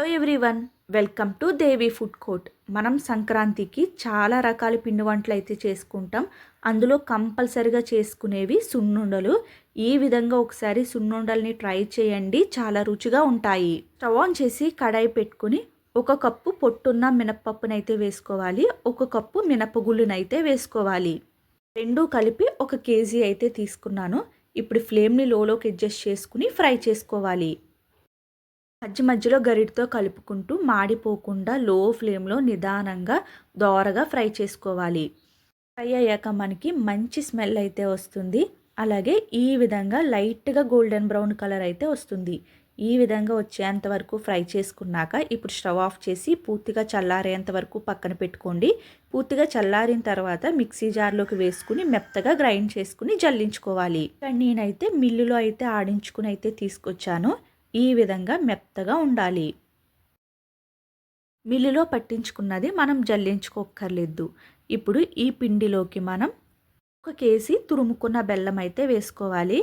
Hello everyone welcome to Devi food court మనం సంక్రాంతికి చాలా రకాల పిండి వంటలు అయితే చేసుకుంటాం. అందులో కంపల్సరిగా చేసుకునేవి సున్నుండలు. ఈ విధంగా ఒకసారి సున్నుండల్ని ట్రై చేయండి. చాలా రుచిగా ఉంటాయి. స్టవ్ ఆన్ చేసి కడాయి పెట్టుకుని ఒక కప్పు పొట్టున్న మినప్పప్పునైతే వేసుకోవాలి. ఒక కప్పు మినపగుళ్ళునైతే వేసుకోవాలి. రెండు కలిపి ఒక కేజీ అయితే తీసుకున్నాను. ఇప్పుడు ఫ్లేమ్ని లోలోకి అడ్జస్ట్ చేసుకుని ఫ్రై చేసుకోవాలి. మధ్య మధ్యలో గరిటితో కలుపుకుంటూ మాడిపోకుండా లో ఫ్లేమ్లో నిదానంగా దోరగా ఫ్రై చేసుకోవాలి. ఫ్రై అయ్యాక మనకి మంచి స్మెల్ అయితే వస్తుంది. అలాగే ఈ విధంగా లైట్గా గోల్డెన్ బ్రౌన్ కలర్ అయితే వస్తుంది. ఈ విధంగా వచ్చేంత వరకు ఫ్రై చేసుకున్నాక ఇప్పుడు స్టవ్ ఆఫ్ చేసి పూర్తిగా చల్లారేంత వరకు పక్కన పెట్టుకోండి. పూర్తిగా చల్లారిన తర్వాత మిక్సీ జార్లోకి వేసుకుని మెత్తగా గ్రైండ్ చేసుకుని జల్లించుకోవాలి. నేనైతే మిల్లులో అయితే ఆడించుకుని అయితే తీసుకొచ్చాను. ఈ విధంగా మెత్తగా ఉండాలి. మిల్లులో పట్టించుకున్నది మనం జల్లించుకోక్కర్లేదు. ఇప్పుడు ఈ పిండిలోకి మనం ఒక కేజీ తురుముకున్న బెల్లం అయితే వేసుకోవాలి.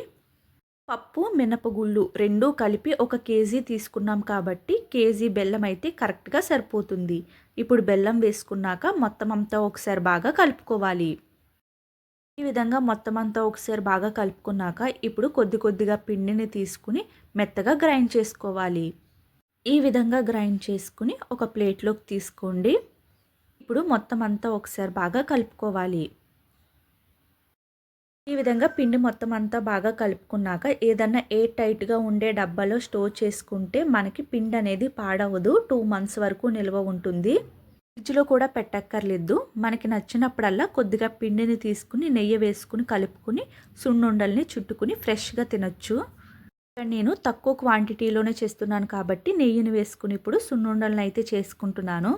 పప్పు మినపగుళ్ళు రెండూ కలిపి ఒక కేజీ తీసుకున్నాం కాబట్టి కేజీ బెల్లం అయితే కరెక్ట్గా సరిపోతుంది. ఇప్పుడు బెల్లం వేసుకున్నాక మొత్తం అంతా ఒకసారి బాగా కలుపుకోవాలి. ఈ విధంగా మొత్తం అంతా ఒకసారి బాగా కలుపుకున్నాక ఇప్పుడు కొద్ది కొద్దిగా పిండిని తీసుకుని మెత్తగా గ్రైండ్ చేసుకోవాలి. ఈ విధంగా గ్రైండ్ చేసుకుని ఒక ప్లేట్లోకి తీసుకోండి. ఇప్పుడు మొత్తం అంతా ఒకసారి బాగా కలుపుకోవాలి. ఈ విధంగా పిండి మొత్తం అంతా బాగా కలుపుకున్నాక ఏదన్నా ఏ టైట్గా ఉండే డబ్బాలో స్టోర్ చేసుకుంటే మనకి పిండి అనేది పాడవదు. టూ మంత్స్ వరకు నిల్వ ఉంటుంది. ఫ్రిడ్జ్లో కూడా పెట్టక్కర్లేదు. మనకి నచ్చినప్పుడల్లా కొద్దిగా పిండిని తీసుకుని నెయ్యి వేసుకుని కలుపుకుని సున్నుండల్ని చుట్టుకుని ఫ్రెష్గా తినొచ్చు. నేను తక్కువ క్వాంటిటీలోనే చేస్తున్నాను కాబట్టి నెయ్యిని వేసుకుని ఇప్పుడు సున్నుండలను అయితే చేసుకుంటున్నాను.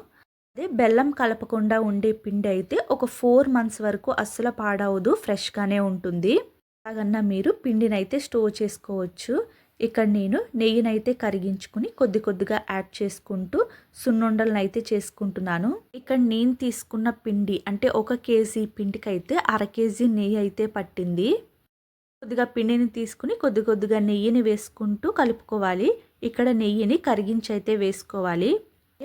అదే బెల్లం కలపకుండా ఉండే పిండి అయితే ఒక ఫోర్ మంత్స్ వరకు అస్సలు పాడవదు ఫ్రెష్గానే ఉంటుంది. అలాగన్నా మీరు పిండిని అయితే స్టోర్ చేసుకోవచ్చు. ఇక్కడ నేను నెయ్యినైతే కరిగించుకుని కొద్ది కొద్దిగా యాడ్ చేసుకుంటూ సున్నుండలను అయితే చేసుకుంటున్నాను. ఇక్కడ నేను తీసుకున్న పిండి అంటే ఒక కేజీ పిండికి అయితే అర కేజీ నెయ్యి అయితే పట్టింది. కొద్దిగా పిండిని తీసుకుని కొద్ది కొద్దిగా నెయ్యిని వేసుకుంటూ కలుపుకోవాలి. ఇక్కడ నెయ్యిని కరిగించి అయితే వేసుకోవాలి.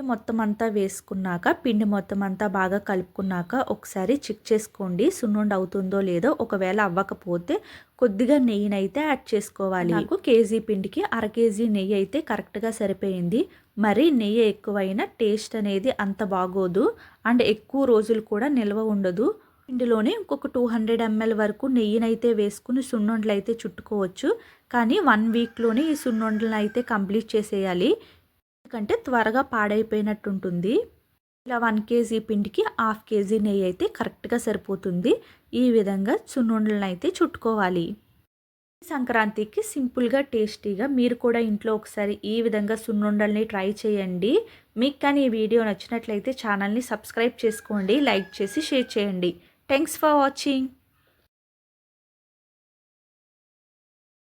మొత్తం అంతా వేసుకున్నాక పిండి మొత్తం అంతా బాగా కలుపుకున్నాక ఒకసారి చెక్ చేసుకోండి సున్నుండి అవుతుందో లేదో. ఒకవేళ అవ్వకపోతే కొద్దిగా నెయ్యిని అయితే యాడ్ చేసుకోవాలి. నాకు కేజీ పిండికి అర కేజీ నెయ్యి అయితే కరెక్ట్గా సరిపోయింది. మరి నెయ్యి ఎక్కువైనా టేస్ట్ అనేది అంత బాగోదు. అండ్ ఎక్కువ రోజులు కూడా నిల్వ ఉండదు. పిండిలోనే ఇంకొక టూ హండ్రెడ్ ఎంఎల్ వరకు నెయ్యినైతే వేసుకుని సున్నుండలు అయితే చుట్టుకోవచ్చు. కానీ వన్ వీక్లోనే ఈ సున్నుండలను అయితే కంప్లీట్ చేసేయాలి. ఎందుకంటే త్వరగా పాడైపోయినట్టు ఉంటుంది ఇలా వన్ కేజీ పిండికి హాఫ్ కేజీ నెయ్యి అయితే కరెక్ట్గా సరిపోతుంది. ఈ విధంగా చున్నుండలను అయితే చుట్టుకోవాలి సంక్రాంతికి సింపుల్గా టేస్టీగా మీరు కూడా ఇంట్లో ఒకసారి ఈ విధంగా సున్నుండల్ని ట్రై చేయండి. మీకు కానీ ఈ వీడియో నచ్చినట్లయితే ఛానల్ని సబ్స్క్రైబ్ చేసుకోండి లైక్ చేసి షేర్ చేయండి. Thanks for watching.